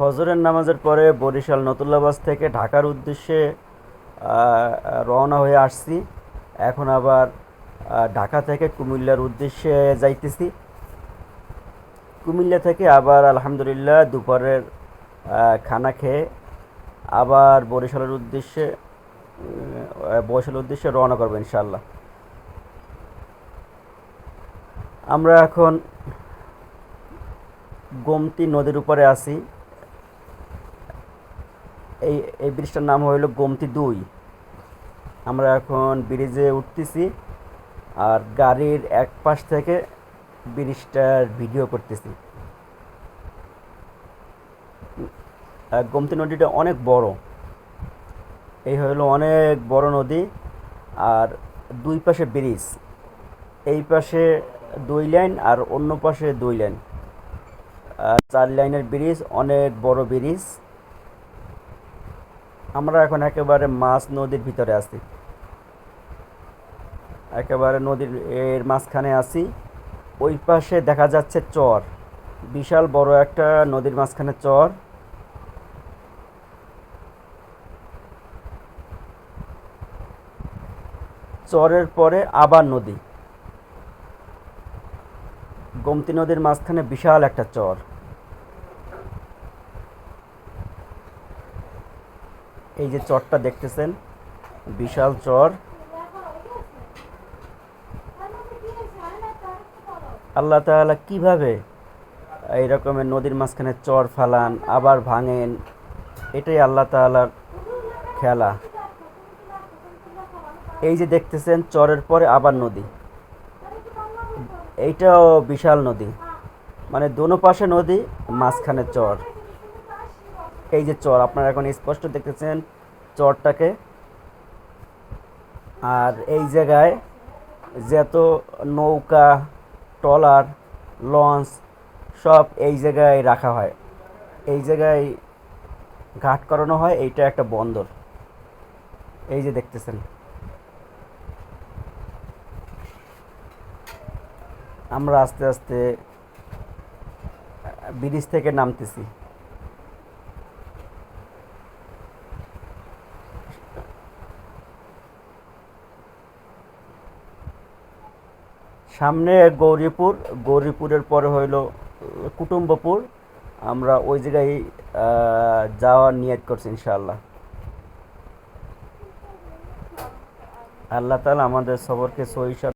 ফজরের নামাজের পরে বরিশাল নতুল্লাবাস থেকে ঢাকার উদ্দেশ্যে রওনা হয়ে আসছি। এখন আবার ঢাকা থেকে কুমিল্লার উদ্দেশ্যে যাইতেছি। কুমিল্লা থেকে আবার আলহামদুলিল্লাহ দুপুরের খানা খেয়ে আবার বরিশালের উদ্দেশ্যে বরিশালের উদ্দেশ্যে রওনা করব ইনশাল্লাহ আমরা এখন গোমতী নদীর উপরে আছি। এই এই ব্রিজটার নাম হইল গোমতী দুই। আমরা এখন ব্রিজে উঠতেছি আর গাড়ির এক পাশ থেকে ব্রিজটার ভিডিও করতেছি। গোমতী নদীটা অনেক বড়। এই হলো অনেক বড় নদী আর দুই পাশে ব্রিজ। এই পাশে দুই লাইন আর অন্য পাশে দুই লাইন। চার লাইনের ব্রিজ, অনেক বড় ব্রিজ। আমরা এখন একেবারে মাছ নদীর ভিতরে আছি। একেবারে নদীর এর মাঝখানে আছি। ওই পাশে দেখা যাচ্ছে চর। বিশাল বড় একটা নদীর মাঝখানে চর। চরের পরে আবার নদী। গোমতী নদীর মাঝখানে বিশাল একটা চর। এই যে চরটা দেখতেছেন, বিশাল চর। আল্লাহ তাআলা কীভাবে এই রকমের নদীর মাঝখানে চর ফালান, আবার ভাঙেন, এটাই আল্লাহ তাআলার খেলা। এই যে দেখতেছেন, চরের পরে আবার নদী। এইটাও বিশাল নদী। মানে দোনো পাশে নদী, মাঝখানে চর। এই যে চর, আপনারা এখন স্পষ্ট দেখতেছেন চরটাকে। আর এই জায়গায় যত নৌকা, ট্রলার, লঞ্চ, সব এই জায়গায় রাখা হয়। এই জায়গায় ঘাট করানো হয়, এইটা একটা বন্দর। এই যে দেখতেছেন। আমরা আস্তে আস্তে ব্রিজ থেকে নামতেছি। সামনে গৌরীপুর, গৌরীপুরের পরে হইল কুটুম্বপুর। আমরা ওই জায়গায় যাওয়ার নিয়ত করছি ইনশাআল্লাহ। আল্লাহ তালা আমাদের সবরকে সহিসাল